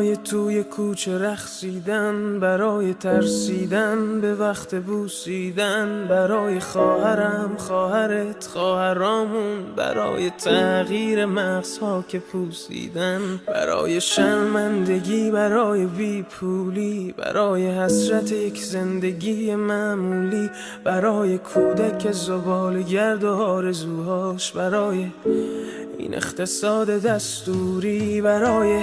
برای توی کوچه رقصیدن برای ترسیدن به وقت بوسیدن برای خواهرم خواهرت خواهرامون برای تغییر مغزها که پوسیدن برای شرمندگی برای بیپولی برای حسرت یک زندگی معمولی برای کودک زبال گرد و آرزوهاش برای این اقتصاد دستوری برای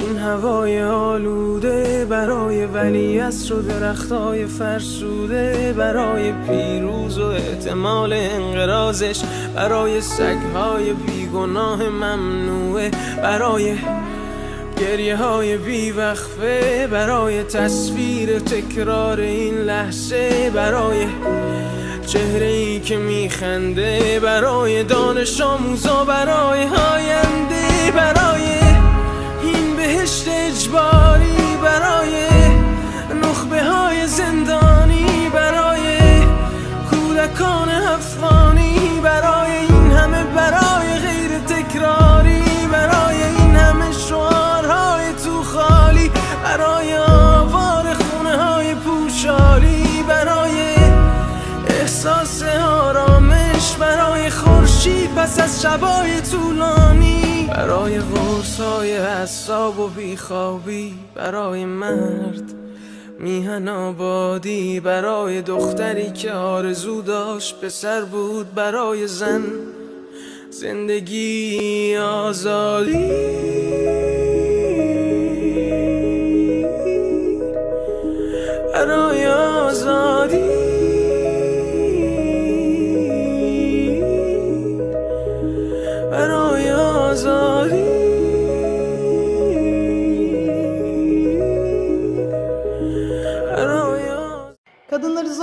این هوای آلوده برای ولی و درختای فرسوده برای پیروز و احتمال انقرازش برای سگهای بیگناه ممنوعه برای گریه های بیوقفه برای تصویر تکرار این لحظه برای چهره ای که میخنده برای دانش آموزا برای آینده برای بهشت اجباری برای نخبه های زندانی برای کودکان افغانی برای این همه برای غیر تکراری برای این همه شعارهای تو خالی برای آوار خونه های پوشالی برای احساس آرامش برای خورشید پس از شبای طولانی. برای قرص های حساب و بیخوابی برای مرد میهن آبادی برای دختری که آرزو داشت پسر بود برای زن زندگی آزادی.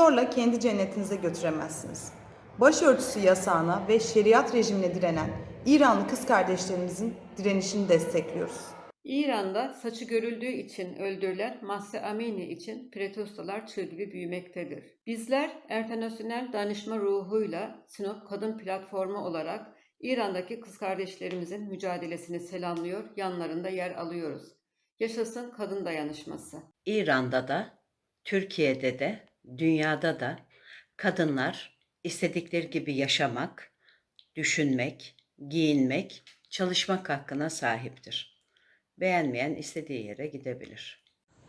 Zorla kendi cennetinize götüremezsiniz. Başörtüsü yasağına ve şeriat rejimine direnen İranlı kız kardeşlerimizin direnişini destekliyoruz. İran'da saçı görüldüğü için öldürülen Mahsa Amini için protestolar çığ gibi büyümektedir. Bizler Internasyonel Danışma ruhuyla Sinop Kadın Platformu olarak İran'daki kız kardeşlerimizin mücadelesini selamlıyor, yanlarında yer alıyoruz. Yaşasın kadın dayanışması. İran'da da, Türkiye'de de, dünyada da kadınlar istedikleri gibi yaşamak, düşünmek, giyinmek, çalışmak hakkına sahiptir. Beğenmeyen istediği yere gidebilir.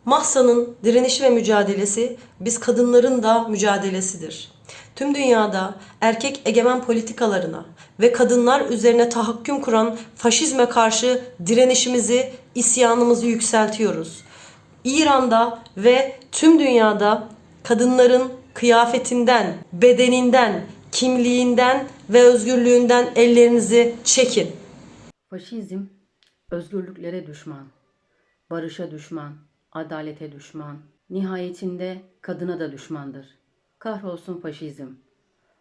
Mahsa'nın direnişi ve mücadelesi biz kadınların da mücadelesidir. Tüm dünyada erkek egemen politikalarına ve kadınlar üzerine tahakküm kuran faşizme karşı direnişimizi, isyanımızı yükseltiyoruz. İran'da ve tüm dünyada kadınların kıyafetinden, bedeninden, kimliğinden ve özgürlüğünden ellerinizi çekin. Faşizm özgürlüklere düşman, barışa düşman, adalete düşman, nihayetinde kadına da düşmandır. Kahrolsun faşizm.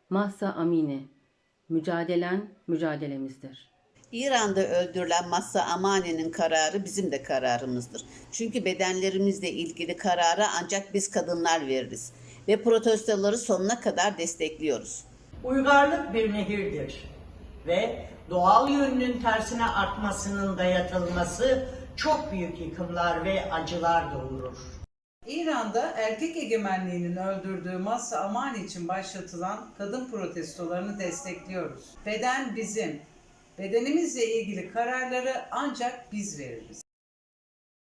Mahsa Amini, mücadelen mücadelemizdir. İran'da öldürülen Massa Amani'nin kararı bizim de kararımızdır. Çünkü bedenlerimizle ilgili kararı ancak biz kadınlar veririz. Ve protestoları sonuna kadar destekliyoruz. Uygarlık bir nehirdir ve doğal yönünün tersine artmasının dayatılması çok büyük yıkımlar ve acılar doğurur. İran'da erkek egemenliğinin öldürdüğü Massa Amani için başlatılan kadın protestolarını destekliyoruz. Beden bizim. Bedenimizle ilgili kararları ancak biz veririz.